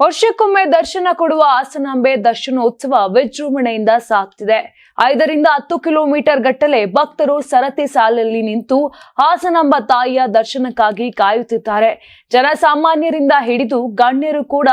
ವರ್ಷಕ್ಕೊಮ್ಮೆ ದರ್ಶನ ಕೊಡುವ ಹಾಸನಾಂಬೆ ದರ್ಶನೋತ್ಸವ ವಿಜೃಂಭಣೆಯಿಂದ ಸಾಗ್ತಿದೆ. ಐದರಿಂದ ಹತ್ತು ಕಿಲೋಮೀಟರ್ ಗಟ್ಟಲೆ ಭಕ್ತರು ಸರತಿ ಸಾಲಲ್ಲಿ ನಿಂತು ಹಾಸನಾಂಬ ತಾಯಿಯ ದರ್ಶನಕ್ಕಾಗಿ ಕಾಯುತ್ತಿದ್ದಾರೆ. ಜನಸಾಮಾನ್ಯರಿಂದ ಹಿಡಿದು ಗಣ್ಯರು ಕೂಡ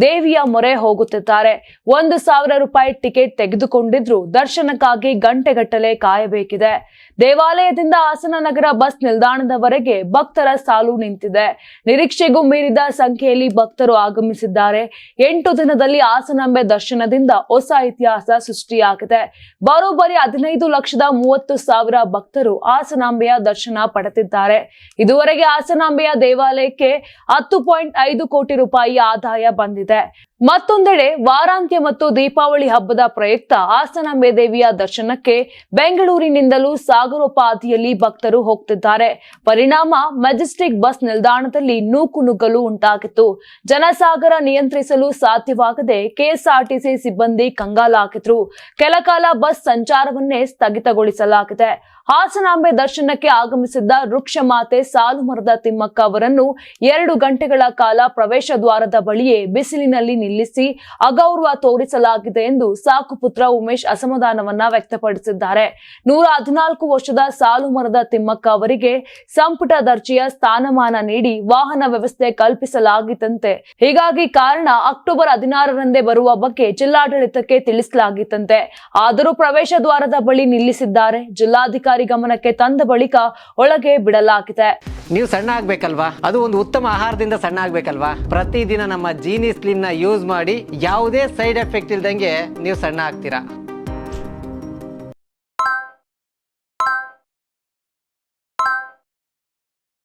ದೇವಿಯ ಮೊರೆ ಹೋಗುತ್ತಿದ್ದಾರೆ. ಒಂದು ಸಾವಿರ ರೂಪಾಯಿ ಟಿಕೆಟ್ ತೆಗೆದುಕೊಂಡಿದ್ರು. ದರ್ಶನಕ್ಕಾಗಿ ಗಂಟೆಗಟ್ಟಲೆ ಕಾಯಬೇಕಿದೆ. ದೇವಾಲಯದಿಂದ ಹಾಸನ ನಗರ ಬಸ್ ನಿಲ್ದಾಣದವರೆಗೆ ಭಕ್ತರ ಸಾಲು ನಿಂತಿದೆ. ನಿರೀಕ್ಷೆಗೂ ಮೀರಿದ ಸಂಖ್ಯೆಯಲ್ಲಿ ಭಕ್ತರು ಆಗಮಿಸಿದ್ದಾರೆ. ಎಂಟು ದಿನದಲ್ಲಿ ಹಾಸನಾಂಬೆ ದರ್ಶನದಿಂದ ಹೊಸ ಇತಿಹಾಸ ಸೃಷ್ಟಿಯಾಗಿದೆ. ಬರೋಬ್ಬರಿ ಹದಿನೈದು ಲಕ್ಷದ ಮೂವತ್ತು ಸಾವಿರ ಭಕ್ತರು ಹಾಸನಾಂಬೆಯ ದರ್ಶನ ಪಡೆದಿದ್ದಾರೆ. ಇದುವರೆಗೆ ಹಾಸನಾಂಬೆಯ ದೇವಾಲಯಕ್ಕೆ ಹತ್ತು ಪಾಯಿಂಟ್ ಐದು ಕೋಟಿ ರೂಪಾಯಿ ಆದಾಯ ಬಂದಿದೆ. ಮತ್ತೊಂದೆಡೆ ವಾರಾಂತ್ಯ ಮತ್ತು ದೀಪಾವಳಿ ಹಬ್ಬದ ಪ್ರಯುಕ್ತ ಹಾಸನಾಂಬೆ ದೇವಿಯ ದರ್ಶನಕ್ಕೆ ಬೆಂಗಳೂರಿನಿಂದಲೂ ಸಾಗರೋಪಾದಿಯಲ್ಲಿ ಭಕ್ತರು ಹೋಗ್ತಿದ್ದಾರೆ. ಪರಿಣಾಮ ಮೆಜೆಸ್ಟಿಕ್ ಬಸ್ ನಿಲ್ದಾಣದಲ್ಲಿ ನೂಕು ನುಗ್ಗಲು ಉಂಟಾಗಿತ್ತು. ಜನಸಾಗರ ನಿಯಂತ್ರಿಸಲು ಸಾಧ್ಯವಾಗದೆ ಕೆಎಸ್ಆರ್ಟಿಸಿ ಸಿಬ್ಬಂದಿ ಕಂಗಾಲಾಗಿದ್ರು. ಕೆಲಕಾಲ ಬಸ್ ಸಂಚಾರವನ್ನೇ ಸ್ಥಗಿತಗೊಳಿಸಲಾಗಿದೆ. ಹಾಸನಾಂಬೆ ದರ್ಶನಕ್ಕೆ ಆಗಮಿಸಿದ್ದ ವೃಕ್ಷಮಾತೆ ಸಾಲು ಮರದ ತಿಮ್ಮಕ್ಕ ಅವರನ್ನು ಎರಡು ಗಂಟೆಗಳ ಕಾಲ ಪ್ರವೇಶ ದ್ವಾರದ ಬಳಿಯೇ ಬಿಸಿಲಿನಲ್ಲಿ ನಿಲ್ಲಿಸಿ ಅಗೌರವ ತೋರಿಸಲಾಗಿದೆ ಎಂದು ಸಾಕುಪುತ್ರ ಉಮೇಶ್ ಅಸಮಾಧಾನವನ್ನ ವ್ಯಕ್ತಪಡಿಸಿದ್ದಾರೆ. ನೂರ ಹದಿನಾಲ್ಕು ವರ್ಷದ ಸಾಲು ಮರದ ತಿಮ್ಮಕ್ಕ ಅವರಿಗೆ ಸಂಪುಟ ದರ್ಜೆಯ ಸ್ಥಾನಮಾನ ನೀಡಿ ವಾಹನ ವ್ಯವಸ್ಥೆ ಕಲ್ಪಿಸಲಾಗಿತ್ತಂತೆ. ಹೀಗಾಗಿ ಕಾರಣ ಅಕ್ಟೋಬರ್ ಹದಿನಾರರಂದೇ ಬರುವ ಬಗ್ಗೆ ಜಿಲ್ಲಾಡಳಿತಕ್ಕೆ ತಿಳಿಸಲಾಗಿತ್ತಂತೆ. ಆದರೂ ಪ್ರವೇಶ ದ್ವಾರದ ಬಳಿ ನಿಲ್ಲಿಸಿದ್ದಾರೆ. ಜಿಲ್ಲಾಧಿಕಾರಿ ಗಮನಕ್ಕೆ ತಂದ ಬಳಿಕ ಒಳಗೆ ಬಿಡಲಾಗಿದೆ. ನೀವು ಸಣ್ಣ ಆಗ್ಬೇಕಲ್ವಾ? ಅದು ಒಂದು ಉತ್ತಮ ಆಹಾರದಿಂದ ಸಣ್ಣ ಆಗ್ಬೇಕಲ್ವಾ? ಪ್ರತಿದಿನ ನಮ್ಮ ಜೀನಿ ಸ್ಲಿಮ್ ಯೂಸ್ ಮಾಡಿ ಯಾವುದೇ ಸೈಡ್ ಎಫೆಕ್ಟ್ ಇಲ್ದಂಗೆ ನೀವು ಸಣ್ಣ ಆಗ್ತೀರಾ?